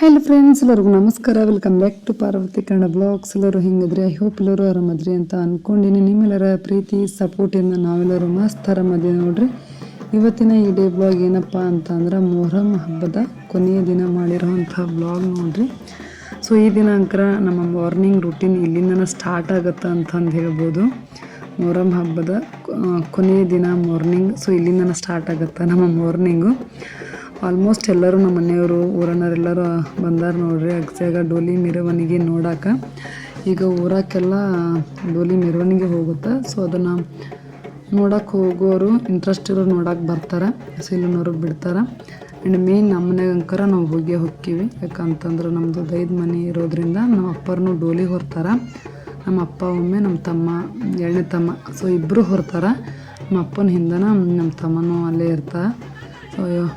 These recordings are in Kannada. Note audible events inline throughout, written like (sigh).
ಹಲೋ ಫ್ರೆಂಡ್ಸ್ ಎಲ್ಲರಿಗೂ ನಮಸ್ಕಾರ. Welcome back to Parvati Kannada blogs ಎಲ್ಲರೂ ಹೆಂಗಿದ್ರಿ? ಐ ಹೋಪ್ ಎಲ್ಲರೂ ಆರಾಮದ್ರಿ ಅಂತ ಅಂದ್ಕೊಂಡಿನಿ ನಿಮ್ಮೆಲ್ಲರ ಪ್ರೀತಿ ಸಪೋರ್ಟಿಂದ ನಾವೆಲ್ಲರೂ ಮಸ್ತ್ ಆರಾಮದಿ ನೋಡ್ರಿ. ಇವತ್ತಿನ ಈ ಡೇ ಬ್ಲಾಗ್ ಏನಪ್ಪ ಅಂತ ಅಂದ್ರೆ ಮೊಹರಂ ಹಬ್ಬದ ಕೊನೆಯ ದಿನ ಮಾಡಿರೋವಂಥ ಬ್ಲಾಗ್ ನೋಡ್ರಿ. ಸೊ ಈ ದಿನಾಂಕರ ನಮ್ಮ ಮಾರ್ನಿಂಗ್ ರುಟೀನ್ ಇಲ್ಲಿಂದನ ಸ್ಟಾರ್ಟ್ ಆಗುತ್ತೆ ಅಂತಂದು ಹೇಳ್ಬೋದು. ಮೊಹರಂ ಹಬ್ಬದ ಕೊನೆಯ ದಿನ ಮಾರ್ನಿಂಗ್ ಸೊ ಇಲ್ಲಿಂದನ ಸ್ಟಾರ್ಟ್ ಆಗುತ್ತೆ ನಮ್ಮ ಮಾರ್ನಿಂಗು ಆಲ್ಮೋಸ್ಟ್ ಎಲ್ಲರೂ ನಮ್ಮ ಮನೆಯವರು, ಊರನ್ನರೆಲ್ಲರೂ ಬಂದಾರ ನೋಡ್ರಿ. ಅಗಸ್ಯಾಗ ಡೋಲಿ ಮೆರವಣಿಗೆ ನೋಡಾಕ. ಈಗ ಊರಕ್ಕೆಲ್ಲ ಡೋಲಿ ಮೆರವಣಿಗೆ ಹೋಗುತ್ತೆ. ಸೊ ಅದನ್ನು ನೋಡಕ್ಕೆ ಹೋಗೋರು ಇಂಟ್ರೆಸ್ಟ್ ಇರೋರು ನೋಡಕ್ಕೆ ಬರ್ತಾರೆ. ಸೊ ಬಿಡ್ತಾರೆ. ಆ್ಯಂಡ್ ಮೇನ್ ನಮ್ಮ ಮನೆಗೆ ಅಂಕರ ನಾವು ಹೋಗಿ ಹೋಗ್ತೀವಿ ಯಾಕಂತಂದ್ರೆ ನಮ್ಮದು ದೈದ ಮನೆ ಇರೋದ್ರಿಂದ ನಮ್ಮ ಅಪ್ಪರನ್ನು ಡೋಲಿ ಹೊರ್ತಾರೆ. ನಮ್ಮ ಅಪ್ಪ ಒಮ್ಮೆ ನಮ್ಮ ತಮ್ಮ, ಎರಡನೇ ತಮ್ಮ ಸೊ ಇಬ್ಬರು ಹೊರ್ತಾರೆ. ನಮ್ಮ ಅಪ್ಪನ ಹಿಂದನ ನಮ್ಮ ತಮ್ಮನೂ ಅಲ್ಲೇ ಇರ್ತಾರೆ.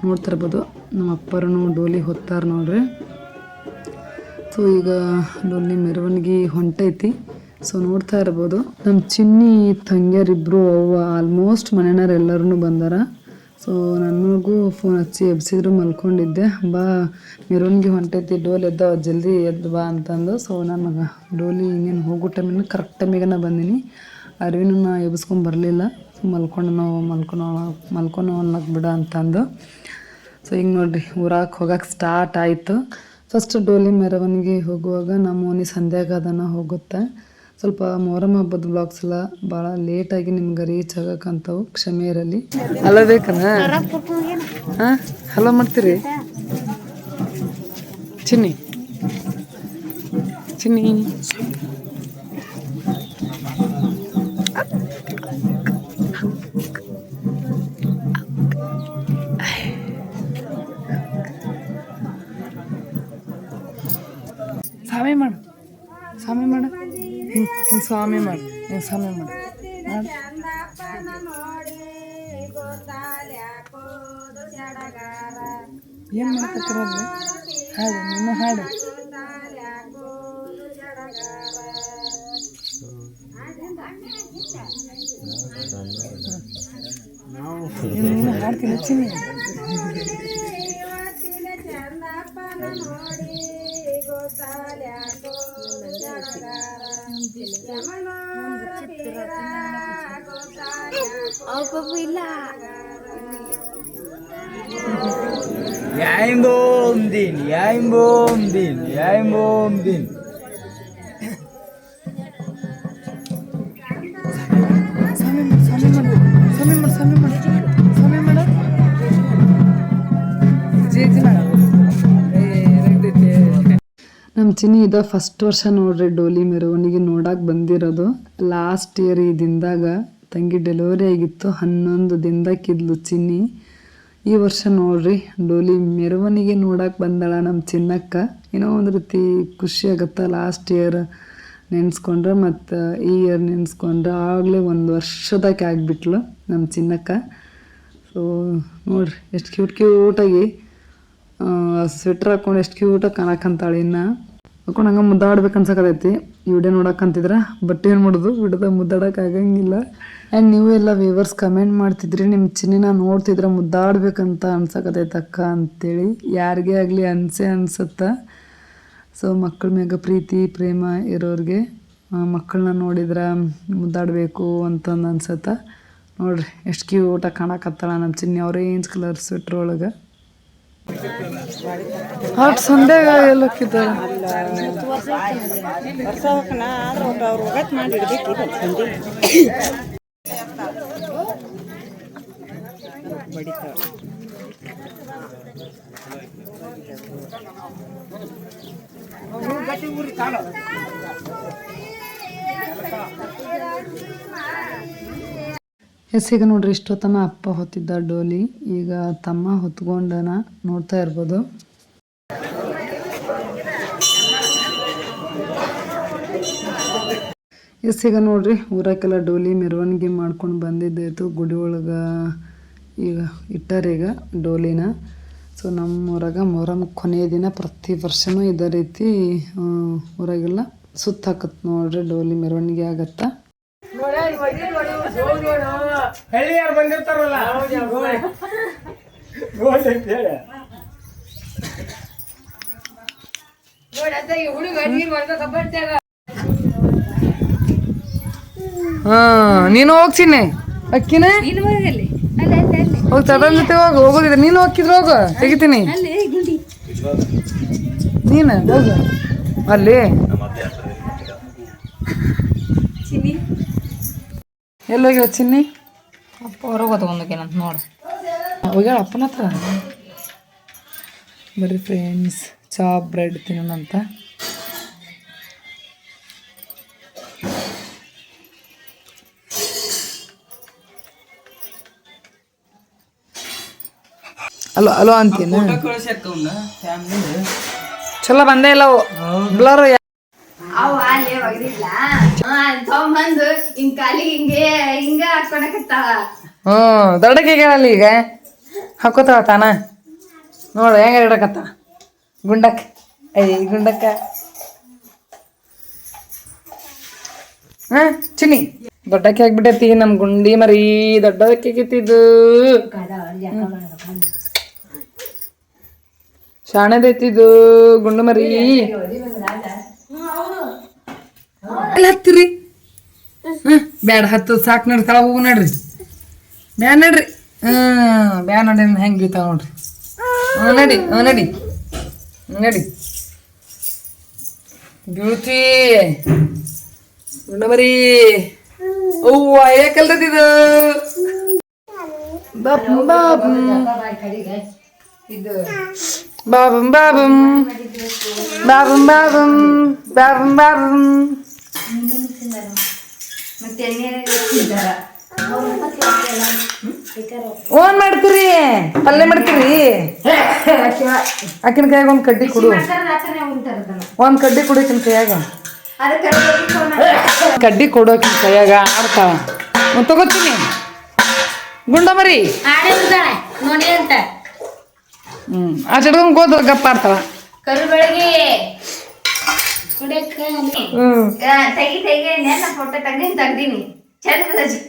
ನೋಡ್ತಾ ಇರ್ಬೋದು. ನಮ್ಮ ಅಪ್ಪರನು ಡೋಲಿ ಹೊತ್ತಾರ ನೋಡ್ರಿ. ಸೊ ಈಗ ಡೋಲಿ ಮೆರವಣಿಗೆ ಹೊಂಟೈತಿ. ಸೊ ನೋಡ್ತಾ ಇರ್ಬೋದು. ನಮ್ಮ ಚಿನ್ನಿ ತಂಗಿಯರಿಬ್ಬರು ಅವ್ವ ಆಲ್ಮೋಸ್ಟ್ ಮನೆಯವ್ರು ಎಲ್ಲರೂ ಬಂದಾರ. ಸೊ ನನಗೂ ಫೋನ್ ಹಚ್ಚಿ ಎಬ್ಸಿದ್ರು, ಮಲ್ಕೊಂಡಿದ್ದೆ. ಬಾ, ಮೆರವಣಿಗೆ ಹೊಂಟೈತಿ, ಡೋಲ್ ಎದ್ದ ಜಲ್ದಿ ಎದ್ದು ಬಾ ಅಂತಂದು. ಸೊ ನಾನು ಡೋಲಿ ಇನ್ನೇನು ಹೋಗೋ ಟೈಮಿನ ಕರೆಕ್ಟ್ ಟೈಮಿಗೆ ನಾ ಬಂದೀನಿ. ಅರಿವಿನ ನಾ ಎಬ್ಸ್ಕೊಂಡ್ ಬರಲಿಲ್ಲ. ಮಲ್ಕೊಂಡು ನಾವು ಮಲ್ಕೊಳೋ ಮಲ್ಕೊನೋ ಅನ್ನಕ್ಕೆ ಬಿಡ ಅಂತಂದು. ಸೊ ಹಿಂಗೆ ನೋಡಿರಿ, ಊರಾಗ ಹೋಗಕ್ಕೆ ಸ್ಟಾರ್ಟ್ ಆಯಿತು. ಫಸ್ಟ್ ಡೋಲಿ ಮೆರವಣಿಗೆ ಹೋಗುವಾಗ ನಮ್ಮ ಓಣಿ ಸಂಧ್ಯಾಗ ಅದನ್ನು ಹೋಗುತ್ತೆ. ಸ್ವಲ್ಪ ಮೊಹರಂ ಹಬ್ಬದ ಬ್ಲಾಗ್ಸ್ ಎಲ್ಲ ಭಾಳ ಲೇಟಾಗಿ ನಿಮ್ಗೆ ರೀಚ್ ಆಗಕ್ಕಂತವು ಕ್ಷಮೆ ಇರಲಿ. ಹಲೋ ಬೇಕನ? ಹಾಂ? ಹಲೋ ಮಾಡ್ತೀರಿ? ಚಿನ್ನಿ. ಚಿನ್ನಿ. ಸ್ವಾಮಿ ಮಾಡು. ಸ್ವಾಮಿ ಮಾಡು. ಹಿಂಗೆ ಹಿಂಗೆ ಸ್ವಾಮಿ ಮಾಡು. ಹಿಂಗೆ ಸ್ವಾಮಿ ಮಾಡು. ಮಾಡು. ಏನು ಮಾಡ್ತಿರೋದು ಹಾಡು ನಿನ್ನ ಹಾಡು. ನಾವು ಹಾಡ್ತೀನಿ ಚಿನ್ನಿ. Yaim bom din, yaim bom din, yaim bom din. Samim, Samim, Samim, Samim. ಚಿನ್ನಿ ಇದ ಫಸ್ಟ್ ವರ್ಷ ನೋಡ್ರಿ ಡೋಲಿ ಮೆರವಣಿಗೆ ನೋಡಕ್ಕೆ ಬಂದಿರೋದು. ಲಾಸ್ಟ್ ಇಯರ್ ಈ ದಿನದಾಗ ತಂಗಿ ಡೆಲಿವರಿ ಆಗಿತ್ತು, ಹನ್ನೊಂದು ದಿನದಾಕಿದ್ಲು ಚಿನ್ನಿ. ಈ ವರ್ಷ ನೋಡ್ರಿ ಡೋಲಿ ಮೆರವಣಿಗೆ ನೋಡಕ್ಕೆ ಬಂದಾಳ ನಮ್ಮ ಚಿನ್ನಕ್ಕ. ಏನೋ ಒಂದು ರೀತಿ ಖುಷಿ ಆಗತ್ತೆ ಲಾಸ್ಟ್ ಇಯರ್ ನೆನೆಸ್ಕೊಂಡ್ರೆ ಮತ್ತು ಈ ಇಯರ್ ನೆನೆಸ್ಕೊಂಡ್ರೆ ಆಗಲೇ ಒಂದು ವರ್ಷದಾಗೆ ಆಗಿಬಿಟ್ಲು ನಮ್ಮ ಚಿನ್ನಕ್ಕ. ಸೊ ನೋಡ್ರಿ ಎಷ್ಟು ಕ್ಯೂಟ್ ಕ್ಯೂಟಾಗಿ ಸ್ವೆಟ್ರ್ ಹಾಕೊಂಡು ಎಷ್ಟು ಕ್ಯೂಟಾಗಿ ಕಾಣಕ್ಕಂತಾಳೆ ಇನ್ನು. ಹಾಕೊಂಡು ಹಂಗೆ ಮುದ್ದಾಡ್ಬೇಕು ಅನ್ಸಕತೈತಿ. ಈ ವಿಡಿಯೋ ನೋಡಕ್ಕಂತಿದ್ರೆ ಬಟ್ ಏನು ಮಾಡೋದು? ವಿಡಿಯೋದಾಗ ಮುದ್ದಾಡಕ್ಕೆ ಆಗಂಗಿಲ್ಲ. ಆ್ಯಂಡ್ ನೀವು ಎಲ್ಲ ವ್ಯೂವರ್ಸ್ ಕಮೆಂಟ್ ಮಾಡ್ತಿದ್ರಿ ನಿಮ್ಮ ಚಿನ್ನಿನ ನೋಡ್ತಿದ್ರೆ ಮುದ್ದಾಡ್ಬೇಕಂತ ಅನ್ಸಕತೈತೆ ಅಕ್ಕ ಅಂತೇಳಿ. ಯಾರಿಗೇ ಆಗಲಿ ಅನ್ಸೆ ಅನ್ಸುತ್ತೆ. ಸೊ ಮಕ್ಕಳ ಮ್ಯಾಗ ಪ್ರೀತಿ, ಪ್ರೇಮ ಇರೋರಿಗೆ ಮಕ್ಕಳನ್ನ ನೋಡಿದ್ರೆ ಮುದ್ದಾಡಬೇಕು ಅಂತಂದು ಅನ್ಸತ್ತೆ. ನೋಡ್ರಿ, ಎಷ್ಟು ಕ್ಯೂಟಾಗಿ ಕಾಣಕತ್ತಾಳ ನಮ್ಮ ಚಿನ್ನಿ. ಅವ್ರೇಂಜ್ ಕಲರ್ ಸ್ವೆಟ್ರ್ ಒಳಗೆ? ಹಾಟ್ ಸಂಧ್ಯಾಗ ಎಲ್ಲ ಹೋಗಿದ್ದಾಳೆ ಎಸ್ ಈಗ ನೋಡ್ರಿ ಇಷ್ಟೊತ್ತನ ಅಪ್ಪ ಹೊತ್ತಿದ್ದ ಡೋಲಿ. ಈಗ ತಮ್ಮ ಹೊತ್ಕೊಂಡನ ನೋಡ್ತಾ ಇರ್ಬೋದು. ಎಸ್ ಈಗ ನೋಡ್ರಿ ಊರಕ್ಕೆಲ್ಲ ಡೋಲಿ ಮೆರವಣಿಗೆ ಮಾಡ್ಕೊಂಡು ಬಂದಿದ್ದಾಯ್ತು ಗುಡಿ ಒಳಗೆ ಈಗ ಇಟ್ಟಾರ ಈಗ ಡೋಲಿನ. ಸೊ ನಮ್ಮ ಊರಾಗ ಮೊಹರಂ ಕೊನೆಯ ದಿನ ಪ್ರತಿ ವರ್ಷನೂ ಇದೇ ರೀತಿ ಊರಾಗೆಲ್ಲ ಸುತ್ತಾಕತ್ತೆ ನೋಡ್ರಿ, ಡೋಲಿ ಮೆರವಣಿಗೆ ಆಗತ್ತಾ. ಹಳ್ಳಿಯಾರು ಬಂದಿರ್ತಾರಲ್ಲ? ಗೋಲ್ ಅಂತ ಹೇಳಿ. ಹಾ ನೀನು ಹೋಗ್ತೀನಿ ಅಕ್ಕಿನ? ಹೋಗಿ ತದನ್ ಜೊತೆ ಹೋಗ ಹೋಗೋದಿದ್ರೆ ನೀನು ಹೋಗಿದ್ರೆ ಹೋಗ. ತೆಗಿತೀನಿ. ನೀನು ಹೋಗು. ಅಲ್ಲಿ. ಎಲ್ಲೋಗ್ಯಾವ ಚಿನ್ನಿ? ಅಪ್ಪ ಹೊರಗೆ ತಗೊಂಡೋಕೇನಂತ ನೋಡು. ಹೋಗ್ಯಾಳ ಅಪ್ಪನ ಹತ್ರ? ಬರ್ರಿ ಫ್ರೆಂಡ್ಸ್ ಚಾ ಬ್ರೆಡ್ ತಿನ್ನೋಣಂತ. ಅಲೋ ಅಲೋ ಅಂತೀನಿ? ಚಲೋ ಬಂದೇ ಇಲ್ಲ ಅವು. ಬ್ಲರ್ ಅವ ಅಲ್ಲಿ ಒಗದಿಲ್ಲ. ತಗೊಂಬಂದು ಹಿಂಗ್ ಕಾಲಿಗೆ ಹಿಂಗೆ, ಹಿಂಗ ಹಾಕೊಳಕತ್ತಾವ ಹ್ಮ್ ದೊಡ್ಡಕ್ಕೆ ಹೇಳಲ್ಲ ಈಗ. ಹಾಕೋತಾವ ತಾನ. ನೋಡು, ಹೆಂಗ ಇಡಕತ್ತ ಗುಂಡಕ್ಕ. ಐ ಗುಂಡಕ್ಕ. ಹಾ, ಚಿನ್ನಿ. ದೊಡ್ಡಕ್ಕೆ ಆಗ್ಬಿಟ್ಟೈತಿ, ನಮ್ ಗುಂಡಿ ಮರಿ, ದೊಡ್ಡದಕ್ಕೆ ಕಿತ್ತಿದ್ದು. ಶಾಣದೈತಿದ್ದು ಗುಂಡು ಮರಿ. ಎಲ್ಲ ಹತ್ತಿರಿ ಹ್ಮ್ ಬ್ಯಾಡ ಹತ್ತು ಸಾಕು ನೋಡ್ರಿ ತಳ ಹೋಗು ನೋಡ್ರಿ ಬ್ಯಾ ನಡ್ರಿ ಹ್ಮ್ ಬ್ಯಾ ನೋಡಿ ಹೆಂಗ್ ಬೀತಾವ ನೋಡ್ರಿ ಹ್ಞೂ ನಡಿ ಹ್ಞೂ ನಡಿ ಹ್ಞೂ ನಡಿ ಬ್ಯೂಟಿ ಗುಂಡಮರಿ ಅವ್ವ ಯಾಕಲ್ರದಿದು ಬಾಬಂ ಬಾಬಂ ಬಾಬಂ ಬಾಬಂ ಬಾಬಂ ಬಾಬಂ ಬಾಬಂ ಬಾಬಂ ಮತ್ತೆ ಓನ್ ಮಾಡ್ತೀರಿ? ಪಲ್ಯ ಮಾಡ್ತೀರಿ? ಆಕಿನ ಕೈಯಾಗ ಒಂದ್ ಕಡ್ಡಿ ಕೊಡು. ಒಂದ್ ಕಡ್ಡಿ ಕೊಡು ಆಕಿನ ಕೈಯಾಗ. ಕಡ್ಡಿ ಕೊಡು ಆಕಿನ ಕೈಯಾಗ ಆಡ್ತಾವ ತಗೋತೀನಿ. ಗುಂಡ ಮರಿ. ನೋಡಿ ಅಂತ. ಹ್ಮ್. ಆ ಚಡ್ಕೊಂಡ್ ಗೋದ ಗಪ್ಪ ಆಡ್ತಾವ ಕರು ಬೆಳಗ್ಗೆ ತೆಗಿ ತೆಗಿ ನೆನ್ನ ಫೋಟೋ ತೆಗ್ದೀನಿ ತೆಗ್ದೀನಿ. ಚಂದ ಬದಜಿ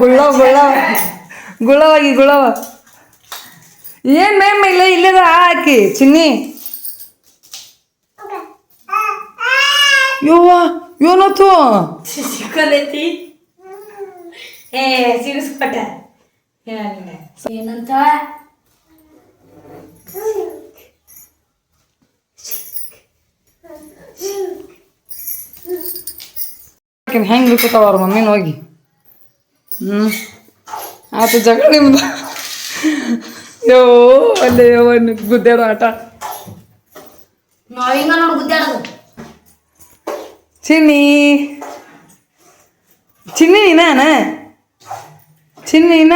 ಗುಳ್ಳವ ಗುಳ್ಳವ. ಗುಳ್ಳವಾಗಿ ಗುಳ್ಳವ. ಏನ್ ಮೇಮ್ ಇಲ್ಲ ಇಲ್ಲದ ಹಾಕಿ ಚಿನ್ನಿ. ಯವ್ವ ಏನತ್ತು ಸಿಕ್ಕಲೈತಿ. ಏ ಸಿರಿಸ್ಕೊಟ್ಟ ಏನಂತ? ಹೆಂಗ್ ಬಿಡ್ತಾವ ಅವ್ರ ಮಮ್ಮಿನ ಹೋಗಿ ಹ್ಮ್ ಆತ ಜಗಳ ನಿಮ್ದು ಯೋ ಅಲ್ಲೇ ಒಂದು ಗುದ್ದಾಡೋ ಆಟ ನಾವ್ ಹಿಂಗ ನೋಡು ಗುದ್ದಾಡೋದು ಚಿನ್ನಿ ಚಿನ್ನಿ ನೀನಾನ ಚಿನ್ನಿ ನೀನ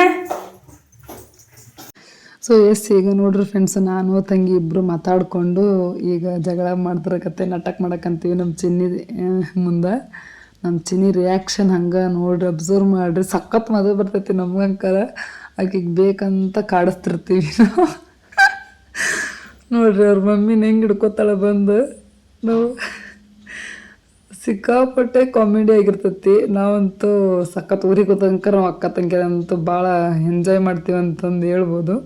ಸೊ ಎಸ್ ಈಗ ನೋಡ್ರಿ ಫ್ರೆಂಡ್ಸ್ ನಾನು, ತಂಗಿ ಇಬ್ಬರು ಮಾತಾಡಿಕೊಂಡು ಈಗ ಜಗಳ ಮಾಡ್ತಿರಕತ್ತೆ ನಾಟಕ ಮಾಡಕ್ಕಂತೀವಿ ನಮ್ಮ ಚಿನ್ನಿ ಮುಂದೆ. ನಮ್ಮ ಚಿನ್ನಿ ರಿಯಾಕ್ಷನ್ ಹಂಗೆ ನೋಡ್ರಿ ಅಬ್ಸರ್ವ್ ಮಾಡ್ರಿ. ಸಖತ್ ಮದುವೆ ಬರ್ತೈತಿ ನಮ್ಗಂಕರ ಆಕಿಗೆ ಬೇಕಂತ ಕಾಡಿಸ್ತಿರ್ತೀವಿ ನಾವು. ನೋಡ್ರಿ, ಅವ್ರ ಮಮ್ಮಿನ ಹೆಂಗೆ ಹಿಡ್ಕೊತಾಳೆ ಬಂದು. ನಾವು ಸಿಕ್ಕಾಪಟ್ಟೆ ಕಾಮಿಡಿ ಆಗಿರ್ತೈತಿ. ನಾವಂತೂ ಸಖತ್ ಊರಿಗೆ ಹೋದಂಕ ನಾವು ಅಕ್ಕ ತಂಗಿರಂತೂ ಭಾಳ ಎಂಜಾಯ್ ಮಾಡ್ತೀವಿ ಅಂತಂದು ಹೇಳ್ಬೋದು.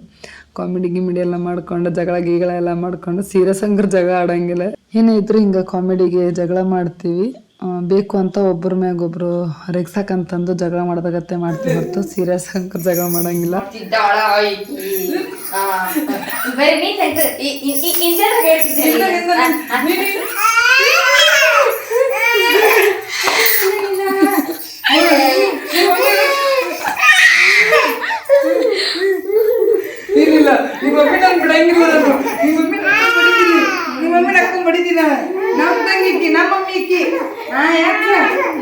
ಕಾಮಿಡಿ ಗಿಮಿಡಿ ಎಲ್ಲ ಮಾಡ್ಕೊಂಡು, ಜಗಳ ಗೀಗಳ ಎಲ್ಲ ಮಾಡ್ಕೊಂಡು ಸೀರಿಯಸ್ ಹಂಗ್ರೆ ಜಗಳ ಆಡಂಗಿಲ್ಲ. ಏನೇ ಇದ್ರು ಹಿಂಗೆ ಕಾಮಿಡಿಗೆ ಜಗಳ ಮಾಡ್ತೀವಿ. ಬೇಕು ಅಂತ ಒಬ್ಬರ ಮ್ಯಾಗ ಒಬ್ರು ರೆಗ್ಸಾಕಂತಂದು ಜಗಳ ಮಾಡ್ದಾಗತ್ತೆ ಮಾಡ್ತೀವಿ ಹೊರತು. ಸೀರಿಯಸ್ ಹಂಗೆ ಜಗಳ ಮಾಡಂಗಿಲ್ಲ. ನಿಮ್ಮ ಮಮ್ಮಿ ನಾನು ಬಿಡಂಗಿಲ್ಲ ನಾನು ನಿಮ್ಮ ಮಮ್ಮಿ ನಕ್ಕೊಂಡ್ ಬಡಿತೀನಿ ನಿಮ್ಮ ಮಮ್ಮಿ ನಕ್ಕೊಂಡ್ ಬಡಿತೀನಿ ನಮ್ಮ ತಂಗಿ ಇಕ್ಕಿ ನಮ್ಮ ಮಮ್ಮಿ ಇಕ್ಕಿ ಹಾ ಯಾಕ?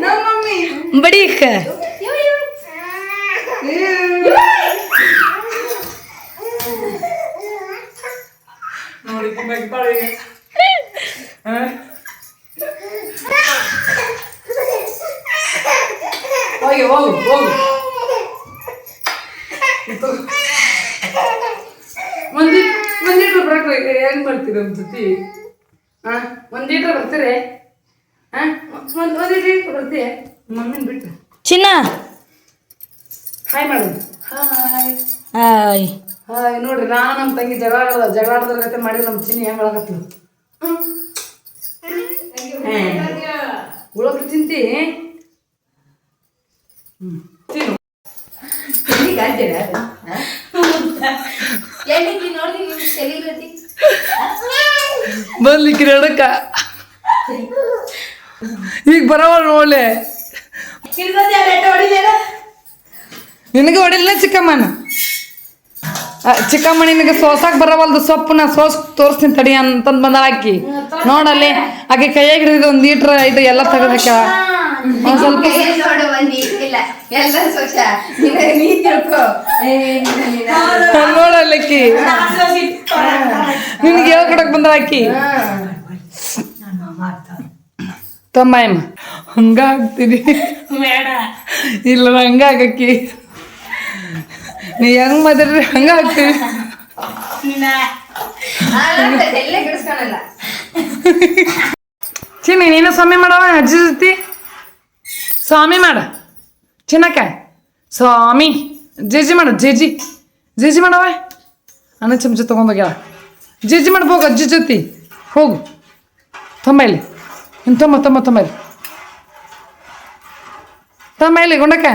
ನಮ್ಮ ಮಮ್ಮಿ ಬಡಿಯಕ್ಕ ನೋಡಿ ನಗ್ತಾಳೆ ಈಗ. ಹಾ? ಹೋಗಿ ಹೋಗು ಹೋಗು ಒಂದಿ ಒಂದ್ ಲೀಟ್ರ್ ಬರಕ್ಕೆ ಹೆಂಗ್ ಬರ್ತೀರ ನಮ್ಮ ಜೊತೆ ಹಾ ಒಂದ್ ಲೀಟ್ರ್ ಬರ್ತೀರಿ? ಹಾ ಒಂದ್ ಒಂದ್ ಲೀಟ್ರ್ ಬರ್ತೀಯ ಮಮ್ಮಿನ ಬಿಟ್ಟು. ಚಿನ್ನ. Hi madam hi hi hi ನೋಡ್ರಿ ನಾನು ನಮ್ಮ ತಂಗಿ ಜಗಳ ಆಡೋದ್ರ ಗತೆ ಮಾಡಿದ್ರೆ ನಮ್ಮ ಚಿನ್ನಿ ಹೆಂಗ್ ಮಾಡಕತ್ಲು ಹ್ಮ್. ತಿಂತಿ? ನಿಮ್ಗೆ ತೆಗಿಲತ್ತಿ (laughs) ಬರ್ಲಿಕ್ಕೆ ನಡಕ ಈಗ ಬರವಳ ನೋಡ್ಲೆ. ನಿನಗೆ ಹೊಡಿಲ್ಲ ಚಿಕ್ಕಮ್ಮನ? ಚಿಕ್ಕಮ್ಮ ನಿನಗೆ ಸೋಸಾಕ್ ಬರವಲ್ದು ಸೊಪ್ಪು ನಾ ಸೋಸ್ ತೋರಿಸ್ತೀನಿ ತಡಿ ಅಂತಂದ್ ಬಂದ ಆಕಿ. ನೋಡಲ್ಲಿ ಆಕೆ ಕೈಯಾಗ ಹಿಡಿದು ಒಂದ್ ಲೀಟ್ರ್ ಇದು ಎಲ್ಲ ತೆಗೆದಕ್ಕ ಒಂದ್ ಸ್ವಲ್ಪ ನೋಡು ಬಂದಿ ಇಲ್ಲ ಎಲ್ಲ ಸ್ವಚ್ಛ ನೀ ತಿಳ್ಕೊ. ನೋಡಲ್ಲಕ್ಕಿ ನಿನ್ಗೆ ಯಾವ ಕಡಕ್ ಬಂದ ಅಕ್ಕಿ? ತಮ್ಮ ಹಂಗ ಆಗ್ತೀನಿ ಇಲ್ಲ ಹಂಗಾಗಕ್ಕಿ ನೀ ಹೆಂಗ್ ಮಾತಾಡ್ರಿ ಹಂಗ ಆಗ್ತೀವಿ ಚಿನ್ನಿ ನೀನು ಸ್ವಾಮಿ ಮಾಡವ ಅಜ್ಜಿ ಜೊತೆ? ಸ್ವಾಮಿ ಮಾಡ. ಚಿನ್ನಕ್ಕ ಸ್ವಾಮಿ. ಜೇಜಿ ಮಾಡ, ಜೇಜಿ. ಜೇಜಿ ಮಾಡವ ಅನ್ನ ಚಮಚ ತೊಗೊಂಡೋಗ್ಯಾಳ ಜೇಜಿ ಮಾಡಿ, ಹೋಗು, ಅಜ್ಜಿ ಜೊತೆ. ಹೋಗು. ತೊಂಬೈಲಿ ಇನ್ನು ತೊಂಬ ತೊಂಬ ತೊಂಬೈಲಿ ತೊಂಬೈಲಿ ಗುಂಡಕ್ಕ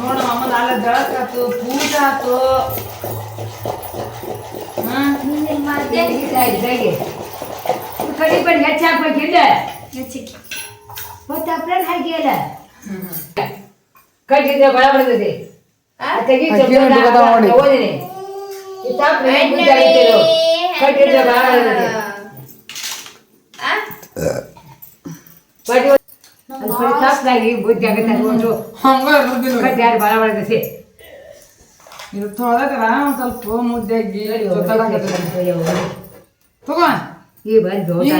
ನೋಡ ಅಮ್ಮನ ಅಲ್ಲ ಜಳಕಾತು ಪೂಜೆ ಆತು. ಕಡಿ ಬಡಿ ಹೆಚ್ಚು ಹಾಕ್ಬೇಕಿಲ್ಲ ಮತ್ತೆ ಅಪ್ರಾನ್ ಹಾಕಿಯಲ್ಲ ಕಟ್ಟಿದ್ರೆ ಬಳ ಬರ್ತದೆ ತೆಗಿ ಅಕ್ಕಿನೂ ಬಿಡದ ನೋಡಿ. ಓದಿನಿ ಕಟ್ಟಿದ್ರೆ ಬಳ ಬರ್ತದೆ ಆ? ಬಡಿ ಅದು ಬರೀ ಸಾಸ್ದಾಗಿ ಬುದ್ಧಿ ಆಗುತ್ತೆ ಅದು ಒಂದು ಹಂಗ ಇರೋದಿಲ್ಲ ಕಟ್ಟಿ ಯಾರು ಬಳ ಬರ್ತದೆ ಇದು ತೊಳೆದ್ರ ಒಂದ್ ಸ್ವಲ್ಪ ಮುದ್ದೆ ತಗೋ. ಈ ಬಂದು ಈ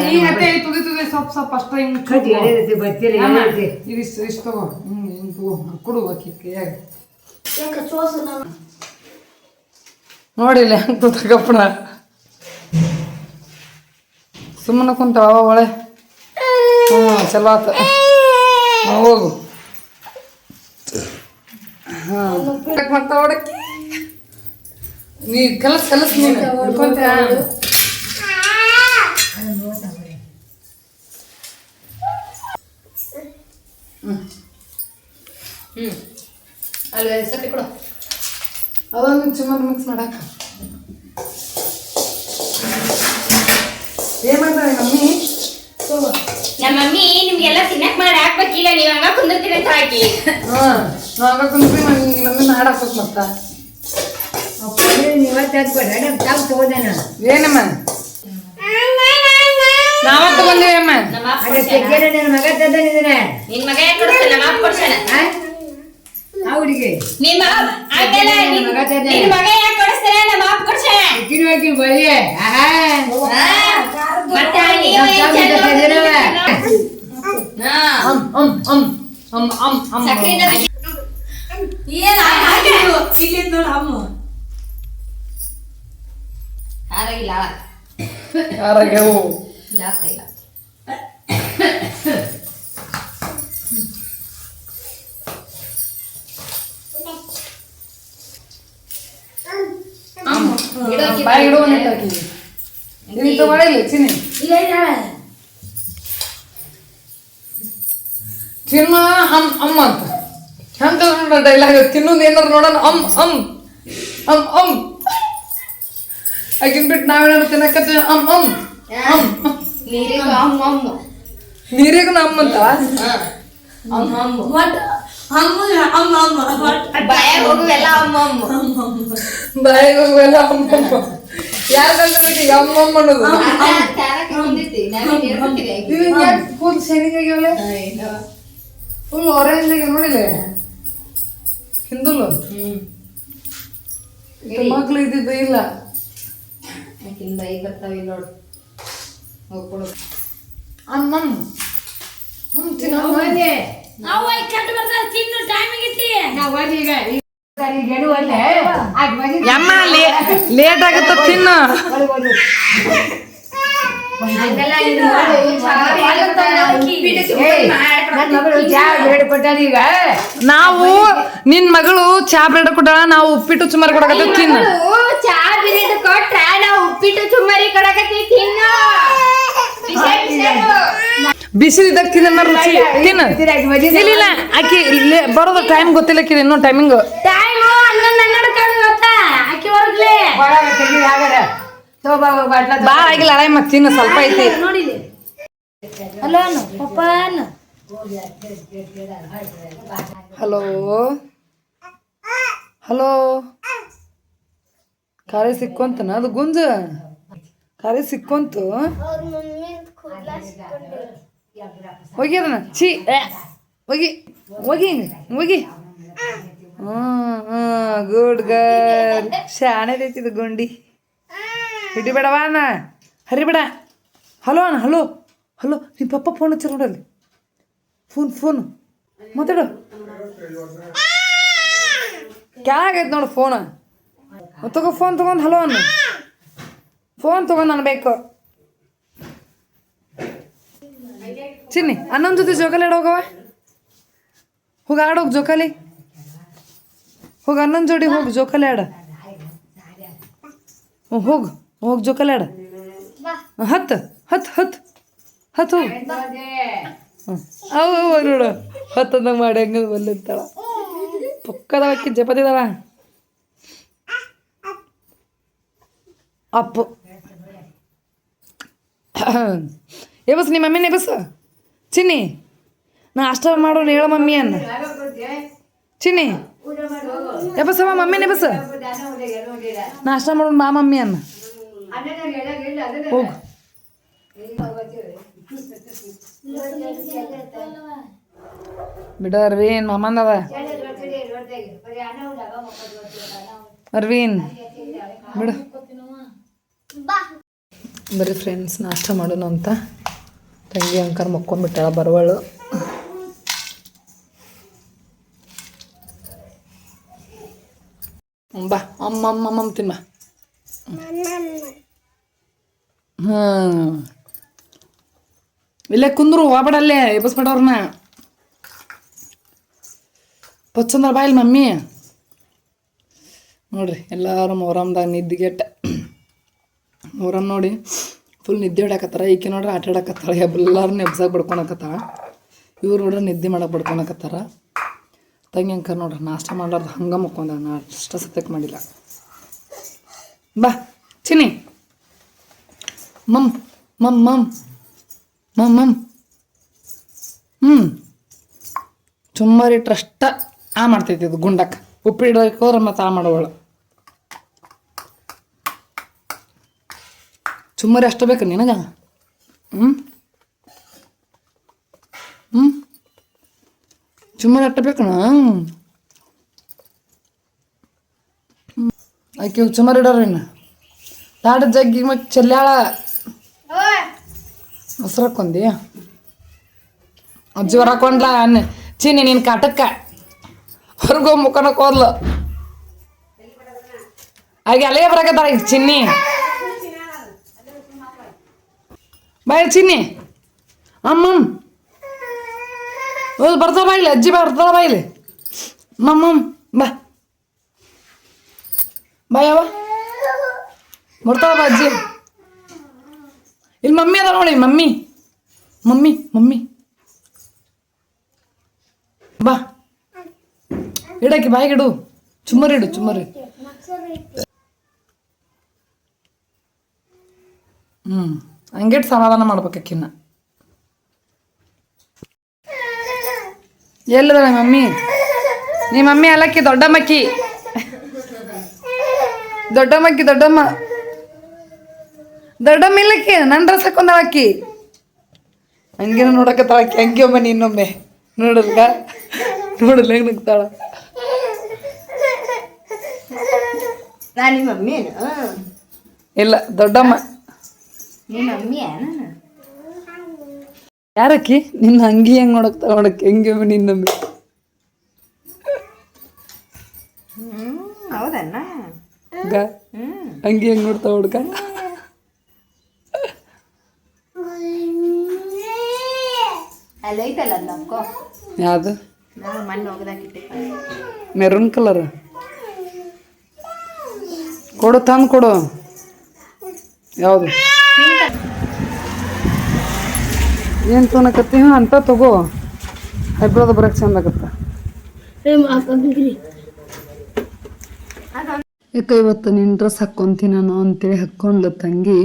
ತುದಿ ತುದಿ ಸ್ವಲ್ಪ ಸ್ವಲ್ಪ ಅಷ್ಟ ಹಿಂಗ್ ಕಟ್ಟಿ ಎಳೆದೈತಿ ಬತ್ತಿಲ್ಲ ಅಮ್ಮ, ಎಳೆದೈತಿ ಇದು ಇಷ್ಟು ಇಷ್ಟು ತಗೋ. ಹಿಂಗ್ ಹಿಂಗ್ ತಗೋ. ಕೊಡು ಆಕಿ ಕೈಯಾಗ ನೋಡಿಲ್ಲ ಹೆಂಗ್? ಕಪ್ಪಣ ಸುಮ್ಮನೆ ಕುಂತಾಳ ಒಳೆ. ಹ್ಞೂ ಚಲೋ ಆತ. ಹೋಗು. ಹಾಂ ಮತ್ತೆ ಹೊಡಕ್ಕಿ. ನೀ ಕಲಸ್ ಕಲಸ್ ನೀನು. ಹಿಡ್ಕೊಂತೀಯ? ಹ್ಮ್. ಅಲ್ವೇ ಸಕ್ಕರೆ ಕೊಡು. ಅದೊಂದು ಚುಮ್ಮನ್ ಮಿಕ್ಸ್ ಮಾಡಾಕ. ಏನ್ ಮಾಡ್ತಾರೆ ಮಮ್ಮಿ? ನಮ್ಮ ಮಮ್ಮಿ ನಿಮ್ಗೆಲ್ಲ ತಿನ್ನಕ್ ಮಾಡಿ ಹಾಕ್ಬೇಕಿಲ್ಲ ನೀವ್ ಹಂಗ ಕುಂದಿರ್ತೀರ ಅಂತ ಹಾಕಿ. ಹಾ ನಾಗ ಕುಂದ್ರಿ ಮಮ್ಮಿ ಹಾಡ್ ಹಾಕೋತ್ ಮತ್ತ ಇವತ್ತು ಹಾಕ್ಬೇಡ ತಾವು ಏನಮ್ಮ ನಾವ ತಗೊಂಡಿವಿ ಅಮ್ಮ ನಮ್ಮ ಅಪ್ಪ ಅದೇ ಕೊಡ್ಸ್ಯಾನ. ತೆಗ್ಯಾರ ನನ್ನ ಮಗ ನಿನ್ ಮಗ ಯಾಕೆ ಕೊಡ್ತಾನ ನಮ್ಮ ಅಪ್ಪ ಆ ಹುಡುಗಿ ಆಮೇಲೆ ನಿನ್ ಮಗ ತಂದೆ. ನಿನ್ ಮಗ ಯಾಕೆ ಕೊಡಿಸ್ತಾನೆ ನಮ್ಮ ಅಪ್ಪ ಕೊಡ್ಸಾನ ಇಕ್ಕಿನ ಹೋಗಿ ಬಳಿ ಆಹಾ ಆ, ಮತ್ತೆ ನೀವು ನಮ್ಮ ಏನ್ ತಮ್ಮ ಚೆಂದ ತಂದಿರವ. ಹಾ. ಅಮ್ ಅಮ್ ಅಮ್ ಅಮ್ ಅಮ್ ಅಮ್ ಸಕ್ರೆನ ಏನ್? ಇಲ್ಲಿದ್ ಯಾರಾಗ್ಯಾವು ಜಾಸ್ತಿ ಇಲ್ಲ ಇಡೋಕೆ ಬಾಯಿ ಇಡುವ ನೆಟ್ಟಾಕಿ ಇದು ತಗೊಳ್ಳಿ ಚಿನ್ನಿ ಚಿನ್ನ ಅಮ್ ಅಮ್ ಅಂತ ಹೆಂಗ ನೋಡ ಡೈಲಾಗ್ ತಿನ್ನೋದು ಏನಾರು ನೋಡೋಣ ಅಮ್ ಅಮ್ ಅಮ್ ಅಮ್ ಆಕಿನ್ ಬಿಟ್ಟು ನಾವೇನಾರು ತಿನ್ನಕತ್ತೀವಿ ಅಮ್ ಅಮ್ ಅಮ್ ನೀರಿಗೂ ಅಮ್ಮ ಅಮ್ಮ ನೀರಿಗೂ ನಮ್ಮ ಅಂತ? ಅಮ್ಮ ಅಮ್ಮ ಬಾಯಾಗ ಅಮ್ಮ ಅಮ್ಮ ಬಾಯಿಗೆ ಹೋಗುವೆಲ್ಲ ಅಮ್ಮ ಅಮ್ಮ ಯಾರ್ದಂದ್ರೆ ಈಗ ಅಮ್ಮ ಅಮ್ಮ ಅನ್ನೋದು? ತಾರಕ್ಕೆ ಬಂದಿತ್ತು ನಾವೇನ್ ಹೇಳ್ಕೊತೀವಿ ಇದು ಯಾಕೆ ಫುಲ್ ಶೈನಿಂಗ್ ಆಗ್ಯಾವಲ್ಲ ಫುಲ್ ಆರೆಂಜ್ ಆಗ್ಯಾವ ನೋಡಿಲ್ಲ ಹಿಂದುಲು ಮಕ್ಳು ಇದ್ದಿದ್ದು ಇಲ್ಲ. ಆಕಿಂದ ಈಗ ಬರ್ತಾವ ನೋಡು. ಹೋಗ್ಕೊಡು ಅಮ್ಮ. ಅಮ್ಮ ಹ್ಮ್ ತಿನ್ನ ಹೋದೆ. ನಾವು ಕೆಟ್ಟ ಬರ್ತಾರೆ ತಿನ್ನು ನಾವು ಈಗ ಯಮ್ಮ ಲೇಟ್ ಆಗುತ್ತ ತಿನ್ನು. ನಾವು ನಿನ್ ಮಗಳು ಚಾ ಬ್ರೆಡ್ ಕೊಟ್ಟಾಳ ನಾವು ಉಪ್ಪಿಟ್ಟು ಸುಮಾರು ಕೊಡಕತ್ತ ತಿನ್ನ. ಚಾ ಬ್ರೆಡ್ ಕೊಟ್ರ ನಾವು ಉಪ್ಪಿಟ್ಟು ಚುಮಾರಿ ಕೊಡಕತ್ತಿ ತಿನ್ನು. ಬಿಸಿ ಬಿಸಿದು. ಬಿಸಿಲಿದ್ದಾಗ ತಿನ್ನ ರುಚಿ. ತಿನ್ನ. ಇಲ್ಲ ಆಕಿ ಇಲ್ಲಿ ಬರೋದು ಟೈಮ್ ಗೊತ್ತಿಲ್ಲ ಕಿರಿ ಇನ್ನೂ ಟೈಮಿಂಗ್ ಟೈಮ್ ಹನ್ನೊಂದು ಹನ್ನೆರಡು ಆಕಿ ಬಾಟ್ಲ ಬಾ ಆಗಿಲ್ಲ ಮತ್ತೆ ತಿನ್ನ ಸ್ವಲ್ಪ ಐತಿ. ಹಲೋ. ಹಲೋ. ಹಲೋ ಖಾಲಿ ಸಿಕ್ಕೊಂತನ? ಅದು ಗುಂಜ. ಖಾಲಿ ಸಿಕ್ಕೊಂತು. ಹೋಗಿ ಅದನ್ನ. ಛೀ. ಹೋಗಿ. ಹೋಗಿ ಹೋಗಿ. ಹ್ಮ್ ಗುಡ್ ಗರ್ ಶಾಣೆದೈತಿದು ಗುಂಡಿ. ಹಿಡಿಬೇಡವಾ ಅಣ್ಣ? ಹರಿಬೇಡ. ಹಲೋ ಅಣ್ಣ, ಹಲೋ. ಹಲೋ ನಿಮ್ಮ ಪಪ್ಪ ಫೋನ್ ಹಚ್ಚಾರ ನೋಡಲ್ಲಿ ಫೋನ್ ಫೋನ್ ಮಾತಾಡು. ಕೆಳಗೈತೆ ನೋಡು ಫೋನ್ ತಗೋ ಫೋನ್ ತಗೊಂಡು ಹಲೋ ಅನ್ನ ಫೋನ್ ತಗೊಂಡು ಅನ್ಬೇಕು. ಚಿನ್ನಿ ಅನ್ನೊಂದು ಜೊತೆ ಜೋಕಾಲಿ ಆಡೋಗವ ಹೋಗಿ ಆಡೋಗಿ ಜೋಕಾಲಿ. ಹೋಗಿ ಅನ್ನೊಂದು ಜೋಡಿ ಹೋಗಿ ಜೋಕಾಲಿ ಆಡ. ಹ್ಞೂ ಹೋಗು. ಹೋಗಿ ಜೋಕಲಾಡ ಹತ್ತು ಹತ್ತು ಹತ್ತು ಹತ್ತು ಹೋಗಿ. ಹ್ಞೂ ಅವು ನೋಡು. ಹತ್ತದ ಮಾಡಿ ಹೆಂಗ ಬಂದಿರ್ತಾಳ ಪಕ್ಕದ ಅಕ್ಕಿ ಜಪತಿದಾಳ ಅಪ್ಪು. (coughs) ಎಬಸ್ ನಿಮ್ಮ ಮಮ್ಮಿನೇ ಬಸ್ ಚಿನ್ನಿ. ನಾ ಅಷ್ಟ ಮಾಡೋಣ ಹೇಳ ಮಮ್ಮಿ ಅನ್ನ. ಚಿನ್ನಿ. ಎಬಸವ ಮಮ್ಮಿನೇ ಬಸ್ ನಾ ಅಷ್ಟ ಮಾಡೋಣ ಮಾ ಮಮ್ಮಿ ಅನ್ನ. ಹೋಗು. ಬಿಡ ಅರ್ವೀನ್ ಮಾಮಂದವ ಅರ್ವೀನ್ ಬಿಡು. ಬರೀ ಫ್ರೆಂಡ್ಸ್ ನಾಷ್ಟ ಮಾಡೋಣ ಅಂತ. ತಂಗಿ ಅಂಕರ್ ಮಕ್ಕೊಂಬಿಟ್ಟಾಳ ಬರುವಳು. ಬಾ. ಅಮ್ಮ ಅಮ್ಮ ಅಮ್ಮ ತಿಮ್ಮ ಹಾಂ ಇಲ್ಲೇ ಕುಂದ್ರು ಹೋಗ್ಬೇಡಲ್ಲೇ ಎಬ್ಬಿಸ್ಬಿಡೋರ್ನ ಪಚ್ಚಂದ್ರ ಬಾಯಿಲ್ ಮಮ್ಮಿ. ನೋಡ್ರಿ, ಎಲ್ಲರೂ ಮೊಹರಮ್ದಾಗ ನಿದ್ದಿಗೆಟ್ಟ ಮೊಹರಮ್ ನೋಡಿ ಫುಲ್ ನಿದ್ದೆ ಹೊಡ್ಯಾಕತ್ತಾರ. ಈಕೆ ನೋಡ್ರಿ ಆಟ ಆಡಕತ್ತಾರ ಎಲ್ಲರೂ ಎಬ್ಸಾಗ ಬಡ್ಕೊಳಕತ್ತಾಳ. ಇವ್ರು ನೋಡ್ರಿ ನಿದ್ದೆ ಮಾಡಕ್ಕೆ ಬಡ್ಕೊಳಕತ್ತಾರ. ತಂಗಿ ಅಂಕರ್ ನೋಡ್ರಿ, ನಾಷ್ಟ ಮಾಡ್ಲಾರ್ದು ಹಂಗೆ ಮಕ್ಕೊಂಡ ನಾಷ್ಟ ಸತ್ಯಕ್ಕೆ ಮಾಡಿಲ್ಲ. ಬಾ ಚಿನ್ನಿ ಮಮ್ ಮಮ್ ಮಮ್. ಮಮ್ ಮಮ್. ಹ್ಞೂ ಚುಮ್ಮರಿ ಟ್ರಷ್ಟ ಆ ಮಾಡ್ತೈತಿ ಇದು ಗುಂಡಕ್ಕೆ ಉಪ್ಪಿಡಕ್ಕೆ ಹೋದ್ರೆ ಮತ್ತೆ ಆ ಮಾಡೋವಳು. ಚುಮ್ಮರಿ ಅಷ್ಟು ಬೇಕು ನಿನಗ? ಹ್ಞೂ ಹ್ಞೂ ಚುಮ್ಮರಿ ಅಷ್ಟು ಬೇಕಣ ಆಕೆ ಸುಮಾರು ಇಡೋರು ಇನ್ನು. ಜಗ್ಗಿ ಮತ್ತೆ ಚೆಲ್ಲಾಳ ಮೊಸರಕ್ಕೊಂದಿ ಅಜ್ಜಿ ಹೊರಕೊಂಡ್ಲ ಅನ್ನ. ಚೀನಿ ನಿನ್ನ ಕಾಟಕ್ಕ. ಹೊರಗೋ ಮುಖನಕ್ಕೆ ಹೋದ್ಲು. ಆಗ ಅಲ್ಲೇ ಬರಕತ್ತಾರ ಈಗ ಚಿನ್ನಿ. ಬಾಯ್ ಚಿನ್ನಿ. ಅಮ್ಮಮ್. ಬರ್ತಾ ಬಾಯಿಲಿ ಅಜ್ಜಿ ಬರ್ತಾಳ ಬಾಯಿಲಿ ಮಮ್ಮಮ್ ಬಾ. ಬಾಯವ್ವ ಮುಡ್ತಾವ ಅಜ್ಜಿ ಇಲ್ಲಿ ಮಮ್ಮಿ ಅದ ನೋಡಿ ಮಮ್ಮಿ. Mummy mummy. ಬಾ. ಇಡಕ್ಕೆ ಬಾಯಿಗಿಡು ಚುಮ್ಮರಿ ಇಡು, ಚುಮ್ಮರಿ ಹ್ಞೂ ಹಂಗೆಟ್ಟು ಸಮಾಧಾನ ಮಾಡ್ಬೇಕಿನ್ನ ಎಲ್ಲದ ಮಮ್ಮಿ? ನೀ ಮಮ್ಮಿ ಅಲ್ಲಕ್ಕಿ, ದೊಡ್ಡಮ್ಮಕ್ಕಿ. ದೊಡ್ಡಮ್ಮಕ್ಕಿ ದೊಡ್ಡಮ್ಮ. ದೊಡ್ಡಮ್ಮ ಇಲ್ಲಕ್ಕಿ ನನ್ನ ಡ್ರೆಸ್ ಹಾಕೊಂಡಾಳ ಅಕ್ಕಿ ಹಂಗೇನು ನೋಡಕತ್ತಾಳ ಅಕ್ಕಿ ಹಂಗೆ ಒಮ್ಮೆ ಇನ್ನೊಮ್ಮೆ ನೋಡಲ್ಗ ನೋಡಲ್ ಹೆಂಗೆ ನಗ್ತಾಳ. ನಾ ನಿಮ್ಮ ಮಮ್ಮಿ ಇಲ್ಲ ದೊಡ್ಡಮ್ಮ. ನಿಮ್ಮ ಮಮ್ಮಿ ಏನು ಯಾರಕ್ಕಿ? ನಿನ್ನ ಅಂಗಿ ಹೆಂಗೆ ನೋಡಕ್ತಾಳ ನೋಡಕ್ಕೆ ಹೆಂಗೆ ಒಮ್ಮೆ ನಿನ್ನೊಮ್ಮೆ ಹೌದಣ್ಣ. ಗ? ಅಂಗಿ ಹೆಂಗೆ ನೋಡ್ತಾ ಹುಡ್ಗ? ಯಾವುದು? ಮೆರೂನ್ ಕಲರ್ ಕೊಡು ತಂದು ಕೊಡು. ಯಾವುದು? ಏನು ತೊಗೊಳಕತ್ತಿ ಅಂತ ತಗೋ. ಹೈಬ್ರೋದ ಬರಕ್ಕೆ ಚಂದ ಆಗತ್ತೆ. ಯಾಕೆ ಇವತ್ತು ನಿನ್ನ ಡ್ರೆಸ್ ಹಾಕ್ಕೊಂತೀನಿ ನಾನು ಅಂತೇಳಿ ಹಾಕ್ಕೊಂಡ್ಲ ತಂಗಿ.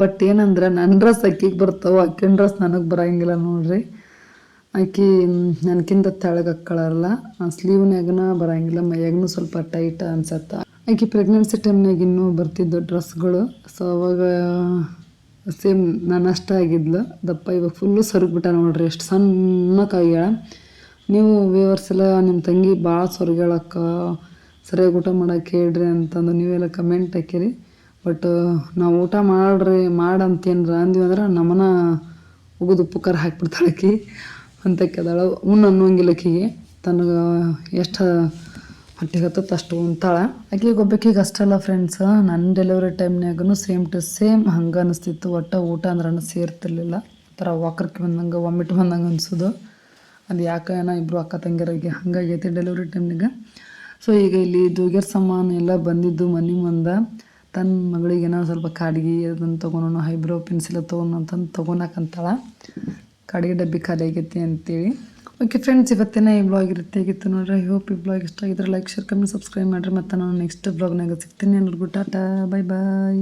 ಬಟ್ ಏನಂದ್ರೆ ನನ್ನ ಡ್ರೆಸ್ ಅಕ್ಕಿಗೆ ಬರ್ತಾವೆ ಅಕ್ಕಿನ ಡ್ರೆಸ್ ನನಗೆ ಬರಂಗಿಲ್ಲ ನೋಡ್ರಿ. ಆಕಿ ನನಗಿಂತ ತೆಳಗೆ ಹಾಕ್ಕೊಳ್ಳಲ್ಲ ಸ್ಲೀವ್ನಾಗನ ಬರಂಗಿಲ್ಲ, ಮೈಯಾಗನು ಸ್ವಲ್ಪ ಟೈಟ್ ಅನ್ಸತ್ತೆ. ಆಕಿ ಪ್ರೆಗ್ನೆನ್ಸಿ ಟೈಮ್ನಾಗ ಇನ್ನೂ ಬರ್ತಿದ್ದು ಡ್ರೆಸ್ಗಳು. ಸೊ ಅವಾಗ ಸೇಮ್ ನಾನು ಅಷ್ಟ ಆಗಿದ್ಲು. ದಪ್ಪ ಇವಾಗ ಫುಲ್ಲು ಸೊರಗ್ಬಿಟ್ಟ ನೋಡ್ರಿ, ಎಷ್ಟು ಸಣ್ಣಕ್ಕಾಗ್ಯಾಳ. ನೀವು ವ್ಯೂವರ್ಸ್ ಎಲ್ಲ ನಿಮ್ಮ ತಂಗಿ ಭಾಳ ಸೊರಗ್ಯಾಳಕ್ಕ. ಸರಿಯಾಗಿ ಊಟ ಮಾಡೋಕೆ ಹೇಳ್ರಿ ಅಂತಂದು ನೀವೆಲ್ಲ ಕಮೆಂಟ್ ಹಾಕಿರಿ. ಬಟ್ ನಾವು ಊಟ ಮಾಡ್ರಿ, ಮಾಡಂತೇನ್ರ ಅಂದ್ವಿ ಅಂದ್ರೆ ನಮ್ಮನ ಉಗಿದು ಉಪ್ಪುಕಾರ ಹಾಕ್ಬಿಡ್ತಾಳೆ ಆಕಿ. ಅಂತ ಕೆದಾಳ ಅನ್ನೋಂಗಿಲ್ಲ ಆಕಿಗೆ. ತನಗೆ ಎಷ್ಟು ಹೊಟ್ಟೆಗೆ ಹತ್ತತ್ತು ಅಷ್ಟು ಉಣ್ತಾಳೆ. ಆಕೆಗೆ ಒಬ್ಬಾಕಿಗೆ ಅಷ್ಟಲ್ಲ ಫ್ರೆಂಡ್ಸ್ ನನ್ನ ಡೆಲಿವರಿ ಟೈಮ್ನಾಗೂ ಸೇಮ್ ಟು ಸೇಮ್ ಹಂಗೆ ಅನಿಸ್ತಿತ್ತು. ಒಟ್ಟು ಊಟ ಅಂದ್ರೆ ಸೇರ್ತಿರ್ಲಿಲ್ಲ. ಥರ ವಾಕರ್ಗೆ ಬಂದಂಗೆ ವಾಮಿಟ್ ಬಂದಂಗೆ ಅನಿಸೋದು. ಅದು ಯಾಕೆ ಏನೋ ಇಬ್ಬರು ಅಕ್ಕ ತಂಗಿಯರಿಗೆ ಹಂಗಾಗೈತಿ ಡೆಲಿವರಿ ಟೈಮ್ನಾಗ ಸೊ ಈಗ ಇಲ್ಲಿ ದುರ್ಗರ್ ಸಮಾನ ಎಲ್ಲ ಬಂದಿದ್ದು ಮನೆ ಮುಂದೆ. ತನ್ನ ಮಗಳಿಗೆ ಏನೋ ಸ್ವಲ್ಪ ಕಾಡಿಗೆ ಅದನ್ನು ತೊಗೊಳೋಣ ಹೈಬ್ರೋ ಪೆನ್ಸಿಲ್ ತೊಗೊಳೋ ಅಂತಂದು ತೊಗೊಳಕಂತಾಳ ಕಾಡಿಗೆ ಡಬ್ಬಿ ಖಾಲಿ ಆಗೈತಿ ಅಂತೇಳಿ. ಓಕೆ ಫ್ರೆಂಡ್ಸ್ ಇವತ್ತಿನ ಈ ಬ್ಲಾಗ್ ಇರುತ್ತೆ? ಆಗಿತ್ತು ನೋಡ್ರಿ. ಐ ಹೋಪ್ ಈ ಬ್ಲಾಗ್ ಇಷ್ಟ ಆಗಿದ್ರೆ ಲೈಕ್ ಶೇರ್ ಕಮೆಂಟ್ ಸಬ್ಸ್ಕ್ರೈಬ್ ಮಾಡಿರಿ. ಮತ್ತು ನಾನು ನೆಕ್ಸ್ಟ್ ಬ್ಲಾಗ್ನಾಗ ಸಿಗ್ತೀನಿ ಎಲ್ಲರಿಗೂ ಟಾಟಾ ಬಾಯ್ ಬಾಯ್